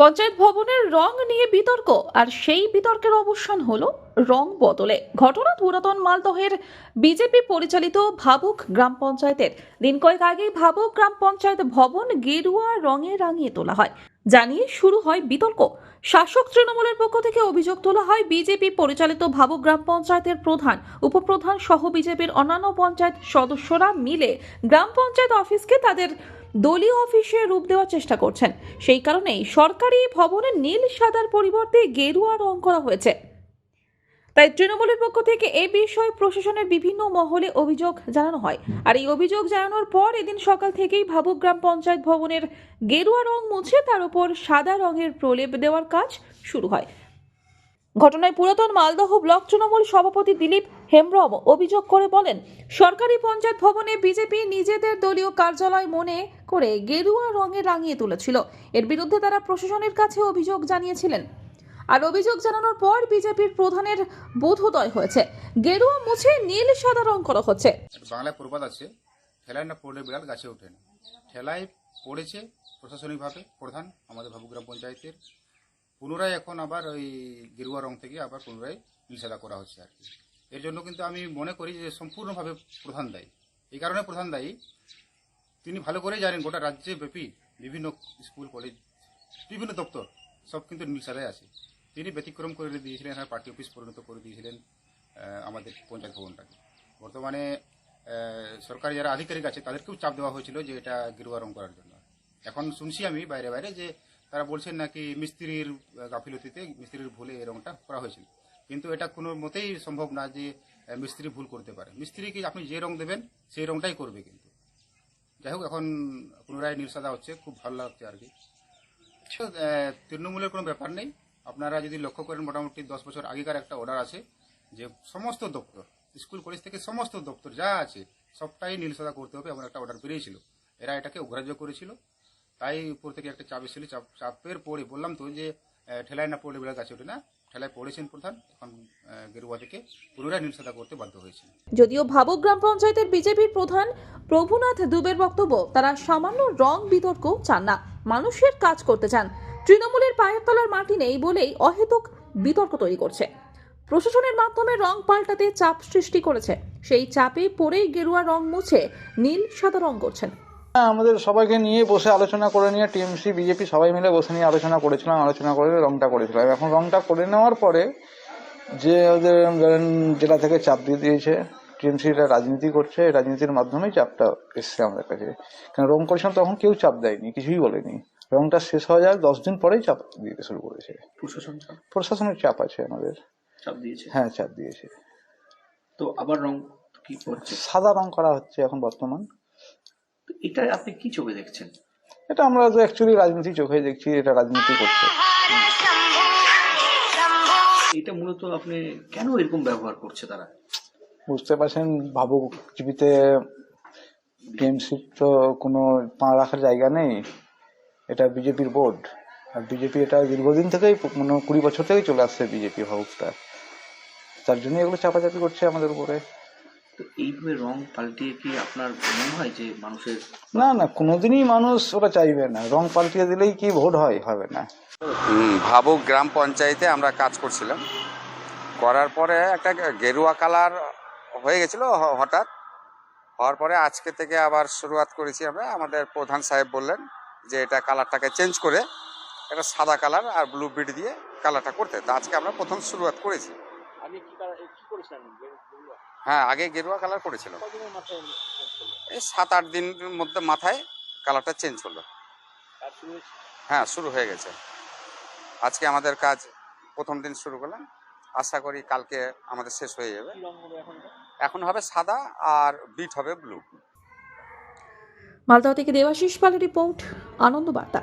পঞ্চায়েত ভবনের রং নিয়ে বিতর্ক, আর সেই বিতর্কের অবসান হলো রং বদলে। ঘটনা পুরাতন মালদহের বিজেপি পরিচালিত ভাবুক গ্রাম পঞ্চায়েতের। দিন কয়েক আগেই ভাবুক গ্রাম পঞ্চায়েত ভবন গেরুয়া রঙে রাঙিয়ে তোলা হয়। জানিয়ে শুরু হয় বিতর্ক। শাসক তৃণমূলের পক্ষ থেকে অভিযোগ তোলা হয়, বিজেপি পরিচালিত ভাবুক গ্রাম পঞ্চায়েতের প্রধান, উপপ্রধান সহ বিজেপির অন্যান্য পঞ্চায়েত সদস্যরা মিলে গ্রাম পঞ্চায়েত অফিসকে তাদের দলীয় অফিসে রূপ দেওয়ার চেষ্টা করছেন। সেই কারণেই সরকারি ভবনে নীল সাদার পরিবর্তে গেরুয়া রং করা হয়েছে। তাই তৃণমূলের পক্ষ থেকে এ বিষয়ে প্রশাসনের বিভিন্ন মহলে অভিযোগ জানানো হয়। আর এই অভিযোগ জানানোর পর এদিন সকাল থেকেই ভাবুক গ্রাম পঞ্চায়েত ভবনের গেরুয়া রং মুছে তার উপর সাদা রঙের প্রলেপ দেওয়ার কাজ শুরু হয়। ঘটনায় পুরাতন মালদহ ব্লক তৃণমূল সভাপতি দিলীপ হেমব্রম অভিযোগ করে বলেন, সরকারি পঞ্চায়েত ভবনে বিজেপি নিজেদের দলীয় কার্যালয় মনে করে গেরুয়া রঙে রাঙিয়ে তুলেছিল। এর বিরুদ্ধে তারা প্রশাসনের কাছে অভিযোগ জানিয়েছিলেন। আর অভিযোগ জানানোর পর বিজেপির প্রধানের বোধোদয় হয়েছে। গেরুয়া মুছে নীল সাদা রং করা হচ্ছে। বাংলায় প্রবাদ আছে, ঠেলায় না পড়লে বিড়াল গাছে ওঠে না। ঠেলায় পড়েছে প্রশাসনিকভাবে প্রধান, আমাদের ভাবুগ্রাম পঞ্চায়েতের পুনরায় এখন আবার ওই গেরুয়া রং থেকে আবার পুনরায় নিষেধা করা হচ্ছে আর কি। এর জন্য কিন্তু আমি মনে করি যে সম্পূর্ণভাবে প্রধান দায়ী। এই কারণে প্রধান দায়ী। তিনি ভালো করেই জানেন গোটা রাজ্যে ব্যাপী বিভিন্ন স্কুল, কলেজ, বিভিন্ন দপ্তর সব কিন্তু নিষেধায় আছে। তিনি ব্যতিক্রম করে দিয়েছিলেন হ্যাঁ পার্টি অফিস পরিণত করে দিয়েছিলেন আমাদের পঞ্চায়েত ভবনটাকে। বর্তমানে সরকারি যারা আধিকারিক আছে তাদেরকেও চাপ দেওয়া হয়েছিল যে এটা গেরুয়া রং করার জন্য। এখন শুনছি আমি বাইরে বাইরে যে তারা বলছেন নাকি মিস্ত্রির গাফিলতিতে মিস্ত্রির ভুলে এই রংটা করা হয়েছিল। কিন্তু এটা কোনো মতেই সম্ভব না যে মিস্ত্রি ভুল করতে পারে। মিস্ত্রিকে আপনি যে রং দেবেন, সেই রংটাই করবে কিন্তু। যাই হোক, এখন পুনরায় নির্সাদা হচ্ছে, খুব ভালো লাগছে আর কি। তৃণমূলের কোনো ব্যাপার নেই। আপনারা যদি লক্ষ্য করেন, মোটামুটি দশ বছর আগেকার একটা অর্ডার আছে যে সমস্ত দপ্তর, স্কুল, কলেজ থেকে সমস্ত দপ্তর যা আছে, সবটাই নীলসাদা করতে হবে এমন একটা অর্ডার বেরিয়েছিল। এরা এটাকে অগ্রাহ্য করেছিল। তাই উপর থেকে একটা চাপ এসেছিল চাপ চাপের পরে বললাম তো যে ঠেলায় না পড়লে বেড়া গাছে না। ঠেলায় পড়েছেন প্রধান, এখন গেরুয়া থেকে পুনরায় নীলসাদা করতে বাধ্য হয়েছে যদিও ভাবুক গ্রাম পঞ্চায়েতের বিজেপির প্রধান প্রভুনাথ দুবের বক্তব্য, তারা সামান্য রং বিতর্ক চান না। মানুষের কাজ করতে চান। তৃণমূলের পায়ের তলার মাটি নেই বলেই অহেতুক বিতর্ক তৈরি করছে। প্রশাসনের মাধ্যমে রং পাল্টাতে চাপ সৃষ্টি করেছে। সেই চাপে পড়েই গেরুয়া রং মুছে নীল সাদা রং করছেন। হ্যাঁ আমাদের সবাইকে নিয়ে বসে আলোচনা করে নিয়ে টিএমসি বিজেপি সবাই মিলে বসে নিয়ে আলোচনা করেছিলাম আলোচনা করে রংটা করেছিলাম। এখন রংটা করে নেওয়ার পরে যে ওদের ধরেন জেলা থেকে চাপ দিয়ে দিয়েছে টিএমসি রাজনীতি করছে রাজনীতির মাধ্যমেই চাপটা এসছে আমাদের কাছে। কারণ রং করেছিলাম তখন কেউ চাপ দেয়নি কিছুই বলেনি। রংটা শেষ হয়ে যায় দশ দিন পরেই চাপ দিতে শুরু করেছে। প্রশাসনের চাপ আছে আমাদের। চাপ দিয়েছে? হ্যাঁ চাপ দিয়েছে। তো আবার রং কি করছে? সাদা রং করা হচ্ছে এখন বর্তমান। এটা আপনি কি চোখে দেখছেন? এটা আমরা তো অ্যাকচুয়ালি রাজনীতি চোখে দেখছি এটা রাজনীতি করছে। এটা মূলত আপনি কেন এরকম ব্যবহার করছে তারা? বুঝতে পারছেন ভাবুক জীবিতে টিএমসির তো কোনো পা রাখার জায়গা নেই। এটা বিজেপির বোর্ড আর বিজেপি এটা দীর্ঘদিন থেকেই মানে কুড়ি বছর থেকেই চলে আসছে বিজেপি ভাবুকটা। তার জন্য এগুলো চাপাচাপি করছে আমাদের উপরে। তো এইভাবে রং পাল্টিয়ে কি আপনার মনে হয় যে মানুষের না না কোনোদিনই মানুষ ওরা চাইবে না। রং পাল্টিয়ে দিলেই কি ভোট হয় হবে না। হুম, ভাবুক গ্রাম পঞ্চায়েতে আমরা কাজ করছিলাম। করার পরে একটা গেরুয়া কালার হয়ে গেছিল হঠাৎ। হওয়ার পরে আজকে থেকে আবার শুরুয়াত করেছি আমরা। আমাদের প্রধান সাহেব বললেন যে এটা কালারটাকে চেঞ্জ করে একটা সাদা কালার আর ব্লু বিড দিয়ে কালারটা করতে। তো আজকে আমরা প্রথম শুরুয়াত করেছি। হ্যাঁ আগে গেরুয়া কালার করেছিল এই সাত আট দিনের মধ্যে মাথায় কালারটা চেঞ্জ হলো। হ্যাঁ শুরু হয়ে গেছে। আজকে আমাদের কাজ প্রথম দিন শুরু করলাম। আশা করি কালকে আমাদের শেষ হয়ে যাবে। এখন হবে সাদা আর বিট হবে ব্লু মালদহ থেকে দেবাশিস পালের রিপোর্ট আনন্দ বার্তা